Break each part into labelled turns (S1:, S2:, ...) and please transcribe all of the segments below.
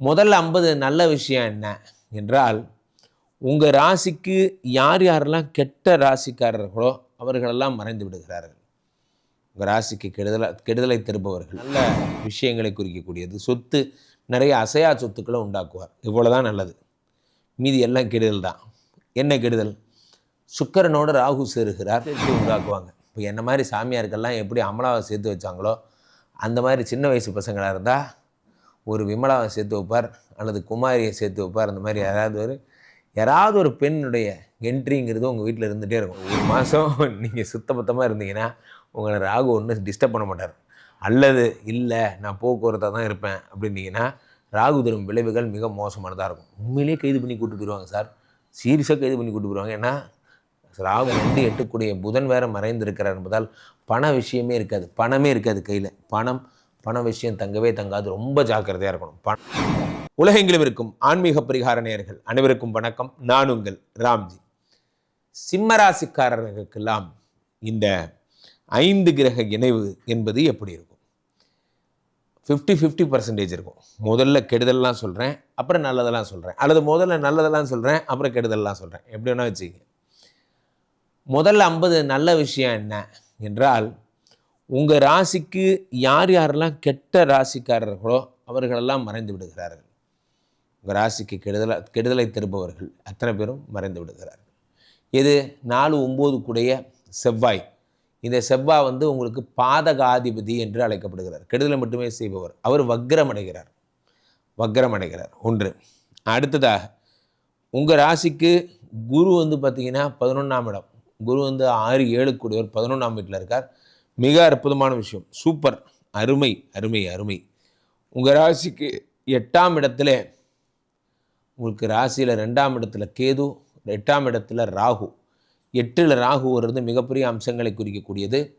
S1: முதல்ல ஐம்பது நல்ல விஷயம் என்ன என்றால் உங்கள் ராசிக்கு யார் யாரெல்லாம் கெட்ட ராசிக்காரர்களோ அவர்களெல்லாம் மறைந்து விடுகிறார்கள். உங்கள் ராசிக்கு கெடுதலை கெடுதலை திருப்பவர்கள் நல்ல விஷயங்களை குறிக்கக்கூடியது. சொத்து நிறைய அசையா சொத்துக்களை உண்டாக்குவார். இவ்வளோ தான் நல்லது. மீதி எல்லாம் கெடுதல் தான். என்ன கெடுதல்? சுக்கரனோட ராகு சேருகிறார். எப்படி உண்டாக்குவாங்க. இப்போ என்ன மாதிரி சாமியாருக்கெல்லாம் எப்படி அமலாவை சேர்த்து வச்சாங்களோ அந்த மாதிரி சின்ன வயசு பசங்களாக இருந்தால் ஒரு விமலாவை சேர்த்து வைப்பார் அல்லது குமாரியை சேர்த்து வைப்பார் அந்த மாதிரி யாராவது ஒரு யாராவது ஒரு பெண்ணுடைய என்ட்ரிங்கிறது உங்கள் வீட்டில் இருந்துகிட்டே இருக்கும். ஒரு மாதம் நீங்கள் சுத்தபத்தமாக இருந்தீங்கன்னா உங்களை ராகு ஒன்று டிஸ்டர்ப் பண்ண மாட்டார். அல்லது இல்லை நான் போக்குவரத்தாக தான் இருப்பேன் அப்படின்னீங்கன்னா ராகு தரும் விளைவுகள் மிக மோசமானதாக இருக்கும். உண்மையிலேயே கைது பண்ணி கூட்டு போயிடுவாங்க சார். சீரியஸாக கைது பண்ணி கூட்டு போயிடுவாங்க ஏன்னா ராகு வந்து எட்டக்கூடிய புதன் வேற மறைந்திருக்கிறார் என்பதால் பண விஷயமே இருக்காது. பணமே இருக்காது கையில். பணம் பண விஷயம் தங்கவே தங்காது. ரொம்ப ஜாக்கிரதையாக இருக்கணும். பணம் உலகெங்கிலும் இருக்கும் ஆன்மீக பரிகார நேயர்கள் அனைவருக்கும் வணக்கம். நான் உங்கள் ராம்ஜி. சிம்மராசிக்காரர்களுக்கெல்லாம் இந்த ஐந்து கிரக இணைவு என்பது எப்படி இருக்கும்? ஃபிஃப்டி ஃபிஃப்டி பர்சன்டேஜ் இருக்கும். முதல்ல கெடுதல்லாம் சொல்கிறேன் அப்புறம் நல்லதெல்லாம் சொல்கிறேன் அல்லது முதல்ல நல்லதெல்லாம் சொல்கிறேன் அப்புறம் கெடுதல்லாம் சொல்கிறேன் எப்படி வேணால் வச்சுக்கோங்க. முதல்ல ஐம்பது நல்ல விஷயம் என்ன? என்றால் உங்கள் ராசிக்கு யார் யாரெல்லாம் கெட்ட ராசிக்காரர்களோ அவர்களெல்லாம் மறைந்து விடுகிறார்கள். உங்கள் ராசிக்கு கெடுதலை கெடுதலை தருபவர்கள் அத்தனை பேரும் மறைந்து விடுகிறார்கள். இது நாலு ஒம்பது கூடிய செவ்வாய். இந்த செவ்வாய் வந்து உங்களுக்கு பாதகாதிபதி என்று அழைக்கப்படுகிறார். கெடுதலை மட்டுமே செய்பவர். அவர் வக்ரம் அடைகிறார் வக்ரம் அடைகிறார் ஒன்று. அடுத்ததாக உங்கள் ராசிக்கு குரு வந்து பார்த்திங்கன்னா பதினொன்றாம் இடம். குரு வந்து ஆறு ஏழு கூடியவர் பதினொன்றாம் வீட்டில் இருக்கார். மிக அற்புதமான விஷயம். சூப்பர். அருமை அருமை அருமை. உங்கள் ராசிக்கு எட்டாம் இடத்துல உங்களுக்கு ராசியில் ரெண்டாம் இடத்துல கேது எட்டாம் இடத்துல ராகு. எட்டில் ராகு வர்றது மிகப்பெரிய அம்சங்களை குறிக்கக்கூடியது.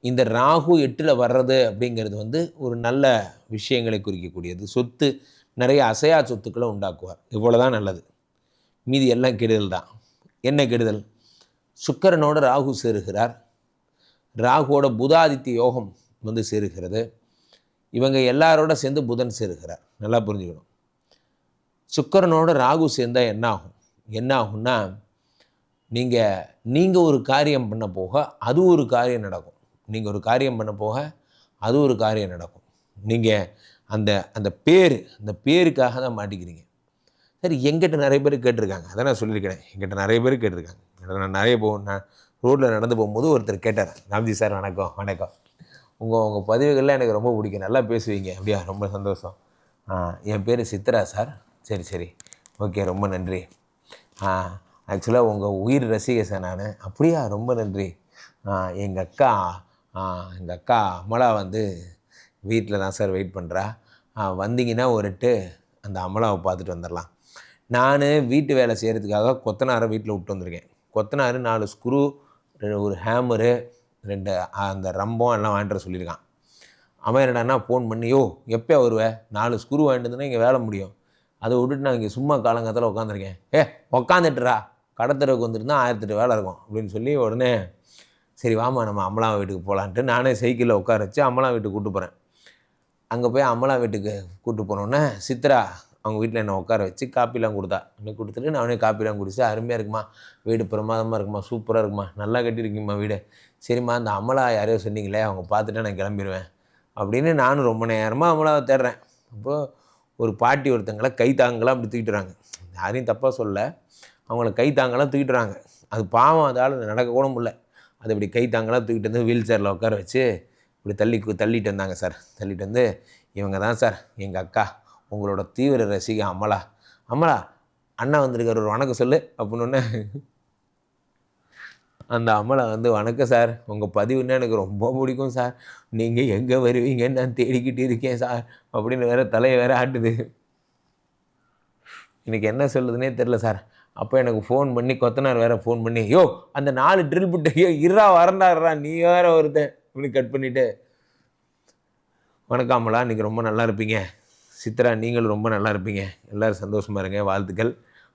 S1: இந்த ராகு எட்டில் வர்றது அப்படிங்கிறது வந்து ஒரு நல்ல விஷயங்களை குறிக்கக்கூடியது. சொத்து நிறைய அசையா சொத்துக்களை உண்டாக்குவார். இவ்வளோ தான் நல்லது. மீதி எல்லாம் கெடுதல் தான். என்ன கெடுதல்? சுக்கரனோட ராகு சேருகிறார். ராகுவோட புதாதித்ய யோகம் வந்து சேருகிறது. இவங்க எல்லாரோட சேர்ந்து புதன் சேருகிறார். நல்லா புரிஞ்சுக்கணும். சுக்கிரனோட ராகு சேர்ந்தால் என்ன ஆகும் என்ன ஆகும்னா நீங்கள் நீங்கள் ஒரு காரியம் பண்ண போக அது ஒரு காரியம் நடக்கும். நீங்கள் ஒரு காரியம் பண்ண போக அது ஒரு காரியம் நடக்கும். நீங்கள் அந்த அந்த பேர் அந்த பேருக்காக தான் மாட்டிக்கிறீங்க. சரி எங்கிட்ட நிறைய பேர் கேட்டிருக்காங்க. அதான் நான் சொல்லியிருக்கிறேன். எங்கிட்ட நிறைய பேர் கேட்டிருக்காங்க. நான் நிறைய போ நான் ரோட்டில் நடந்து போகும்போது ஒருத்தர் கேட்டார் ராம்ஜி சார் வணக்கம் வணக்கம். உங்கள் உங்கள் பதிவுகள்லாம் எனக்கு ரொம்ப பிடிக்கும். நல்லா பேசுவீங்க. அப்படியா? ரொம்ப சந்தோஷம். என் பேர் சித்ரா சார். சரி சரி. ஓகே ரொம்ப நன்றி. ஆக்சுவலாக உங்கள் உயிர் ரசிகை சார் நான். அப்படியா? ரொம்ப நன்றி. எங்கள் அக்கா எங்கள் அக்கா அமலா வந்து வீட்டில் தான் சார் வெயிட் பண்ணுறா வந்தீங்கன்னா ஒருட்டு அந்த அமலாவை பார்த்துட்டு வந்துடலாம் நான் வீட்டு வேலை செய்கிறதுக்காக கொத்தனாரை வீட்டில் விட்டு வந்திருக்கேன். கொத்தனார் நாலு ஸ்க்ரூ ஒரு ஹேமரு ரெண்டு அந்த ரம்பம் எல்லாம் வாங்கிட்டு வர சொல்லியிருக்கான். அவன் என்னடான்னா ஃபோன் பண்ணி யோ எப்போ வருவே? நாலு ஸ்க்ரூ வாங்கிட்டு வந்தோன்னா இங்கே வேலை முடியும். அதை விட்டுட்டு நான் இங்கே சும்மா காலங்காலத்தில் உட்காந்துருக்கேன் ஏ உக்காந்துட்டுரா கடத்தருக்கு வந்துருந்தா ஆயிரத்தெட்டு வேலை இருக்கும். அப்படின்னு சொல்லி உடனே சரி வாமா நம்ம அமலா வீட்டுக்கு போகலான்ட்டு நானே சைக்கிளில் உட்கார வச்சு அமலா வீட்டுக்கு கூப்பிட்டு போகிறேன் அங்கே போய் அமலா வீட்டுக்கு கூப்பிட்டு போனோன்னே சித்ரா அவங்க வீட்டில் என்னை உட்கார வச்சு காப்பிலாம் கொடுத்தா. அப்படி கொடுத்துட்டு நான் அவனே காப்பிலாம் குடிச்சு அருமையாக இருக்குமா வீடு பிரமாதமாக இருக்குமா சூப்பராக இருக்குமா நல்லா கட்டியிருக்கீம்மா வீடு. சரிம்மா அந்த அமலா யாரையோ சொன்னீங்களே அவங்க பார்த்துட்டு நான் கிளம்பிடுவேன் அப்படின்னு நானும் ரொம்ப நேரமாக அமலாவை தேடுறேன். அப்போது ஒரு பாட்டி ஒருத்தங்களை கை தாங்கலாம் அப்படி தூக்கிட்டுறாங்க. யாரையும் தப்பாக சொல்ல அவங்கள கை தாங்கலாம் தூக்கிட்டுறாங்க. அது பாவம் அதால் நடக்கக்கூட முடியல. அது இப்படி கை தாங்கலாம் தூக்கிட்டு வந்து வீல் சேரில் உட்கார வச்சு இப்படி தள்ளி கு- தள்ளிட்டு வந்தாங்க சார். தள்ளிட்டு வந்து இவங்க தான் சார் எங்கள் அக்கா. உங்களோட தீவிர ரசிகை அமலா. அமலா அண்ணா வந்திருக்கார் ஒரு வணக்கம் சொல்லு அப்படின்னு அந்த அமலா வந்து வணக்கம் சார். உங்கள் பதிவுன்னா எனக்கு ரொம்ப பிடிக்கும் சார். நீங்கள் எங்கே வருவீங்கன்னு நான் தேடிக்கிட்டு இருக்கேன் சார். அப்படின்னு வேற தலையை வேற ஆட்டுது. எனக்கு என்ன சொல்லுதுன்னே தெரில சார். அப்போ எனக்கு ஃபோன் பண்ணி கொத்தனார் வேற ஃபோன் பண்ணி யோ அந்த நாலு ட்ரில் புட்டு ஐயோ இருறா வரண்டாடுறா நீ வேற ஒருத்தன். இப்படி கட் பண்ணிவிட்டு வணக்கம் அமலா இன்றைக்கி ரொம்ப நல்லா இருப்பீங்க. சித்ரா நீங்களும் ரொம்ப நல்லா இருப்பீங்க. எல்லோரும் சந்தோஷமாக இருங்க. வாழ்த்துக்கள்.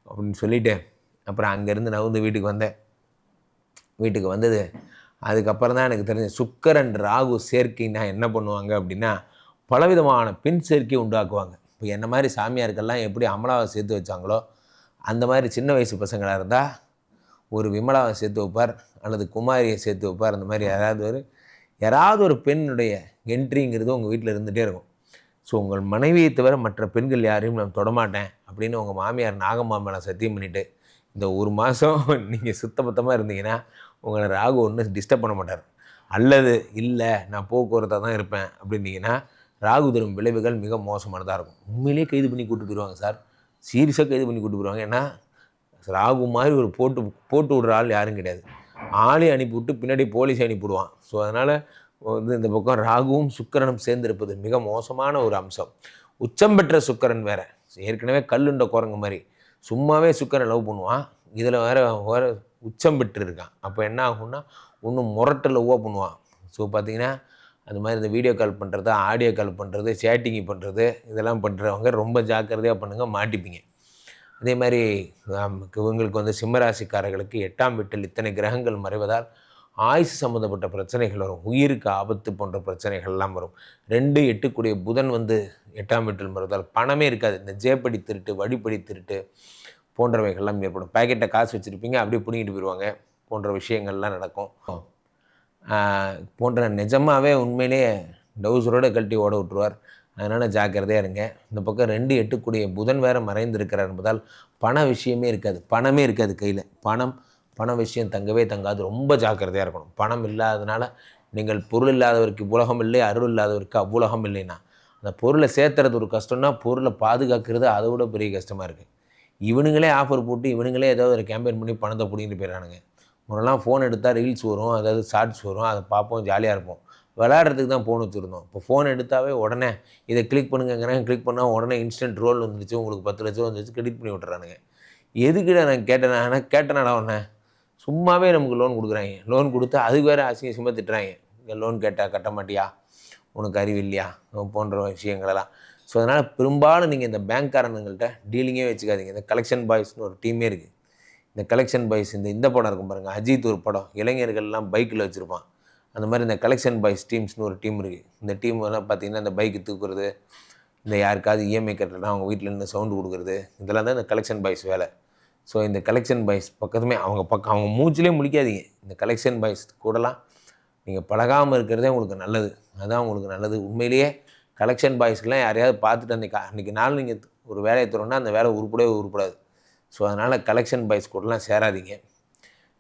S1: அப்படின்னு சொல்லிவிட்டேன் அப்புறம் அங்கேருந்து நான் வந்து வீட்டுக்கு வந்தேன். வீட்டுக்கு வந்தது. அதுக்கப்புறம் தான் எனக்கு தெரிஞ்ச சுக்கரன் ராகு சேர்க்கைன்னா என்ன பண்ணுவாங்க அப்படின்னா பலவிதமான பெண் சேர்க்கை உண்டாக்குவாங்க. இப்போ என்ன மாதிரி சாமியாருக்கெல்லாம் எப்படி அமலாவை சேர்த்து வச்சாங்களோ அந்த மாதிரி சின்ன வயசு பசங்களாக இருந்தால் ஒரு விமலாவை சேர்த்து வைப்பார் அல்லது குமாரியை சேர்த்து வைப்பார் அந்த மாதிரி யாராவது ஒரு யாராவது ஒரு பெண்ணுடைய என்ட்ரிங்கிறது உங்கள் வீட்டில் இருந்துகிட்டே இருக்கும். ஸோ உங்கள் மனைவியை தவிர மற்ற பெண்கள் யாரையும் நான் தொடமாட்டேன் அப்படின்னு உங்கள் மாமியார் நாகம்மா மேலே சத்தியம் பண்ணிவிட்டு இந்த ஒரு மாதம் நீங்கள் சுத்தபத்தமாக இருந்தீங்கன்னா உங்களை ராகு ஒன்றும் டிஸ்டர்ப் பண்ண மாட்டார். அல்லது இல்லை நான் போக்குவரத்தாக தான் இருப்பேன் அப்படின்னீங்கன்னா ராகு தரும் விளைவுகள் மிக மோசமானதாக இருக்கும். உண்மையிலேயே கைது பண்ணி கூட்டு போயிடுவாங்க சார். சீரியஸாக கைது பண்ணி கூட்டு போயிடுவாங்க ஏன்னா ராகு மாதிரி ஒரு போட்டு போட்டு விடுற ஆள் யாரும் கிடையாது. ஆளே அனுப்பிவிட்டு பின்னாடி போலீஸ் அனுப்பிவிடுவான் ஸோ அதனால் வந்து இந்த பக்கம் ராகுவும் சுக்கரனும் சேர்ந்திருப்பது மிக மோசமான ஒரு அம்சம். உச்சம் பெற்ற சுக்கிரன் வேறு. ஏற்கனவே கல்லுண்ட குரங்கு மாதிரி. சும்மாவே சுக்கரன் லவ் பண்ணுவான் இதில் வேற வேற உச்சம் பெற்றிருக்கான். அப்போ என்ன ஆகும்னா ஒன்றும் முரட்டு லவ்வாக பண்ணுவான் ஸோ பார்த்தீங்கன்னா அது மாதிரி இந்த வீடியோ கால் பண்ணுறது ஆடியோ கால் பண்ணுறது சேட்டிங் பண்ணுறது இதெல்லாம் பண்ணுறவங்க ரொம்ப ஜாக்கிரதையாக பண்ணுங்கள் மாட்டிப்பீங்க. அதே மாதிரி இவங்களுக்கு வந்து சிம்மராசிக்காரர்களுக்கு எட்டாம் வீட்டில் இத்தனை கிரகங்கள் மறைவதால் ஆயுசு சம்மந்தப்பட்ட பிரச்சனைகள் வரும். உயிருக்கு ஆபத்து போன்ற பிரச்சனைகள்லாம் வரும். ரெண்டு எட்டுக்குடிய புதன் வந்து எட்டாம் வீட்டில் வருவதால் பணமே இருக்காது. இந்த ஜேப்படி திருட்டு வழிப்படி திருட்டு போன்றவைகள்லாம் ஏற்படும். பேக்கெட்டை காசு வச்சுருப்பீங்க அப்படியே பிடிங்கிட்டு போயிடுவாங்க போன்ற விஷயங்கள்லாம் நடக்கும். போன்ற நிஜமாகவே உண்மையிலேயே டவுசரோடு கழட்டி ஓட விட்டுருவார். அதனால் ஜாக்கிரதையாக இருங்க. இந்த பக்கம் ரெண்டு எட்டுக்குடிய புதன் வேறு மறைந்திருக்கிறார் என்பதால் பண விஷயமே இருக்காது. பணமே இருக்காது கையில். பணம் பணம் விஷயம் தங்கவே தங்காது. ரொம்ப ஜாக்கிரதையாக இருக்கணும். பணம் இல்லாததுனால நீங்கள் பொருள் இல்லாதவருக்கு உலகம் இல்லை அருள் இல்லாதவருக்கு அவ்வுலகம் இல்லைன்னா அந்த பொருளை சேர்த்துறது ஒரு கஷ்டம்னா பொருளை பாதுகாக்கிறது அதை விட பெரிய கஷ்டமாக இருக்குது இவனுங்களே ஆஃபர் போட்டு இவனுங்களே ஏதாவது ஒரு கேம்பெயின் பண்ணி பணத்தை பிடிங்கிட்டு போயிடறானுங்க. முன்னெல்லாம் ஃபோன் எடுத்தால் ரீல்ஸ் வரும் அதாவது ஷார்ட்ஸ் வரும் அதை பார்ப்போம் ஜாலியாக இருப்போம். விளையாடுறதுக்கு தான் ஃபோன் வச்சுருந்தோம். இப்போ ஃபோன் எடுத்தாவே உடனே இதை கிளிக் பண்ணுங்கிறேன் கிளிக் பண்ணால் உடனே இன்ஸ்டன்ட் ரோல் வந்துச்சு உங்களுக்கு பத்து லட்சம் வந்துச்சு கிரெடிட் பண்ணி விட்றானுங்க எதுக்குடா நான் கேட்டேன்? ஆனால் கேட்டேனாடா உடனே சும்மாவே நமக்கு லோன் கொடுக்குறாங்க. லோன் கொடுத்து அதுக்கு வேறு அசிங்க சும்மா திட்டுறாங்க. இங்கே லோன் கேட்டால் கட்ட மாட்டியா? உனக்கு அறிவு இல்லையா? போன்ற விஷயங்களெல்லாம். ஸோ அதனால் பெரும்பாலும் நீங்கள் இந்த பேங்க்காரனுங்கள்ட்ட டீலிங்கே வச்சுக்காதீங்க. இந்த கலெக்ஷன் பாய்ஸ்னு ஒரு டீமே இருக்குது இந்த கலெக்ஷன் பாய்ஸ் இந்த இந்த படம் இருக்கும் பாருங்கள் அஜித் ஒரு படம். இளைஞர்கள்லாம் பைக்கில் வச்சுருப்பான். அந்த மாதிரி இந்த கலெக்ஷன் பாய்ஸ் டீம்ஸ்னு ஒரு டீம் இருக்குது இந்த டீம் எல்லாம் பார்த்தீங்கன்னா இந்த பைக்கு தூக்குறது இந்த யாருக்காவது இஎம்ஐ கட்டுறதுனா அவங்க வீட்டில் இருந்து சவுண்டு கொடுக்குறது இதெல்லாம் தான் இந்த கலெக்ஷன் பாய்ஸ் வேலை. ஸோ இந்த கலெக்ஷன் பாய்ஸ் பக்கத்துமே அவங்க பக்கம் அவங்க மூச்சிலே முழிக்காதீங்க. இந்த கலெக்ஷன் பாய்ஸ் கூடலாம் நீங்கள் பழகாமல் இருக்கிறதே உங்களுக்கு நல்லது. அதுதான் உங்களுக்கு நல்லது. உண்மையிலேயே கலெக்ஷன் பாய்ஸ்க்கெலாம் யாரையாவது பார்த்துட்டு அன்றைக்கி அன்றைக்கி நாள் நீங்கள் ஒரு வேலையை தரோன்னா அந்த வேலை உருப்படவே உருப்படாது. ஸோ அதனால் கலெக்ஷன் பாய்ஸ் கூடலாம் சேராதீங்க.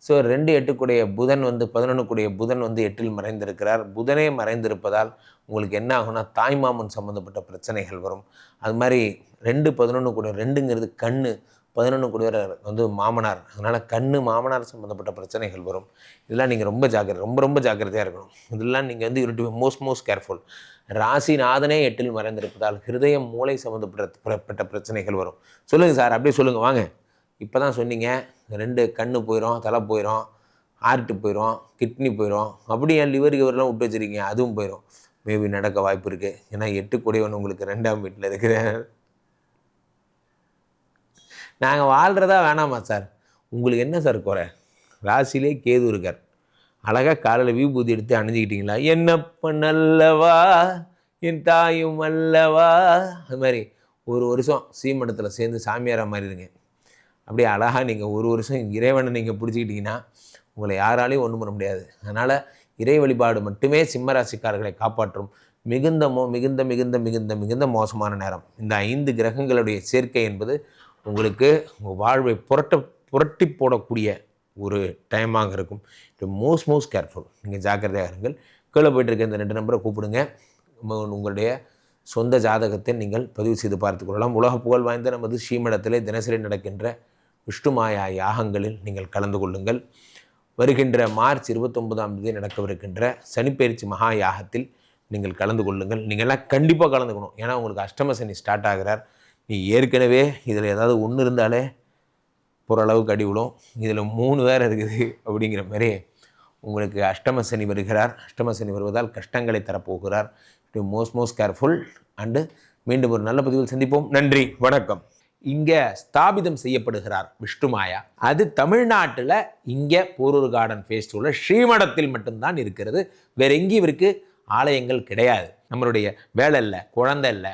S1: ஸோ ரெண்டு எட்டுக்குடைய புதன் வந்து பதினொன்றுக்குடைய புதன் வந்து எட்டில் மறைந்திருக்கிறார். புதனே மறைந்திருப்பதால் உங்களுக்கு என்ன ஆகும்னா தாய்மாமன் சம்மந்தப்பட்ட பிரச்சனைகள் வரும். அது மாதிரி ரெண்டு பதினொன்று கூட ரெண்டுங்கிறது கண்ணு. பதினொன்று குடிவரர் வந்து மாமனார். அதனால் கண் மாமனார் சம்மந்தப்பட்ட பிரச்சனைகள் வரும். இதெல்லாம் நீங்கள் ரொம்ப ஜாக்கிரதை ரொம்ப ரொம்ப ஜாக்கிரதையாக இருக்கணும். இதெல்லாம் நீங்கள் வந்து you to most most careful ராசிநாதனே எட்டில் மறைந்திருப்பதால் ஹிருதயம் மூளை சம்மந்தப்பட்ட பிரச்சனைகள் வரும். சொல்லுங்கள் சார் அப்படியே சொல்லுங்கள் வாங்க. இப்போ தான் சொன்னீங்க ரெண்டு கண் போயிடும் தலை போயிடும் ஹார்ட்டு போயிடும் கிட்னி போயிடும் அப்படி என் லிவர் கிவர்லாம் விட்டு வச்சிருக்கீங்க அதுவும் போயிடும் மேபி நடக்க வாய்ப்பு இருக்குது ஏன்னா எட்டு கொடியவன் உங்களுக்கு ரெண்டாம் வீட்டில் இருக்கிறேன் நாங்கள் வாழ்கிறதா வேணாமா சார்? உங்களுக்கு என்ன சார் குறை? ராசிலே கேது இருக்கார். அழகாக காலையில் விபூதி எடுத்து அணிஞ்சிக்கிட்டீங்களா? என்னப்ப நல்லவா? என் தாயும் அல்லவா? அது மாதிரி ஒரு வருஷம் சீமண்டத்தில் சேர்ந்து சாமியாரா மாதிரி இருங்க அப்படியே அழகாக நீங்கள் ஒரு வருஷம் இறைவனை நீங்கள் பிடிச்சிக்கிட்டீங்கன்னா உங்களை யாராலையும் ஒன்றும் பண்ண முடியாது. அதனால் இறை வழிபாடு மட்டுமே சிம்மராசிக்காரர்களை காப்பாற்றும். மிகுந்த மோ மிகுந்த மிகுந்த மிகுந்த மிகுந்த மோசமான நேரம். இந்த ஐந்து கிரகங்களுடைய சேர்க்கை என்பது உங்களுக்கு உங்கள் வாழ்வை புரட்ட புரட்டி போடக்கூடிய ஒரு டைமாக இருக்கும். மோஸ்ட் மோஸ்ட் கேர்ஃபுல் நீங்கள் ஜாக்கிரதையாக இருங்கள். கீழே போயிட்டு இருக்க இந்த ரெண்டு நம்பரை கூப்பிடுங்க. உங்களுடைய சொந்த ஜாதகத்தை நீங்கள் பதிவு செய்து பார்த்து கொள்ளலாம். உலக புகழ் வாய்ந்த நமது ஸ்ரீமடத்திலே தினசரி நடக்கின்ற விஷ்ணுமாயா யாகங்களில் நீங்கள் கலந்து கொள்ளுங்கள். வருகின்ற மார்ச் இருபத்தொன்பதாம் தேதி நடக்கவிருக்கின்ற சனிப்பெயர்ச்சி மகா யாகத்தில் நீங்கள் கலந்து கொள்ளுங்கள். நீங்கள்லாம் கண்டிப்பாக கலந்துக்கணும். ஏன்னா உங்களுக்கு அஷ்டம சனி ஸ்டார்ட் ஆகிறார். நீ ஏற்கனவே இதில் ஏதாவது ஒன்று இருந்தாலே ஓரளவுக்கு அடி விடும் இதில் மூணு வேறு இருக்குது அப்படிங்கிற மாதிரி உங்களுக்கு அஷ்டம சனி வருகிறார். அஷ்டம சனி வருவதால் கஷ்டங்களை தரப்போகிறார். To most most careful and மீண்டும் ஒரு நல்ல பதிவில் சந்திப்போம். நன்றி வணக்கம். இங்கே ஸ்தாபிதம் செய்யப்படுகிறார் விஷ்ணுமாயா அது தமிழ்நாட்டில் இங்கே போரூர் கார்டன் ஃபேஸ்டிவலில் ஸ்ரீமடத்தில் மட்டும்தான் இருக்கிறது. வேற எங்கேயும் இவருக்கு ஆலயங்கள் கிடையாது. நம்மளுடைய வேலை இல்லை குழந்தை இல்லை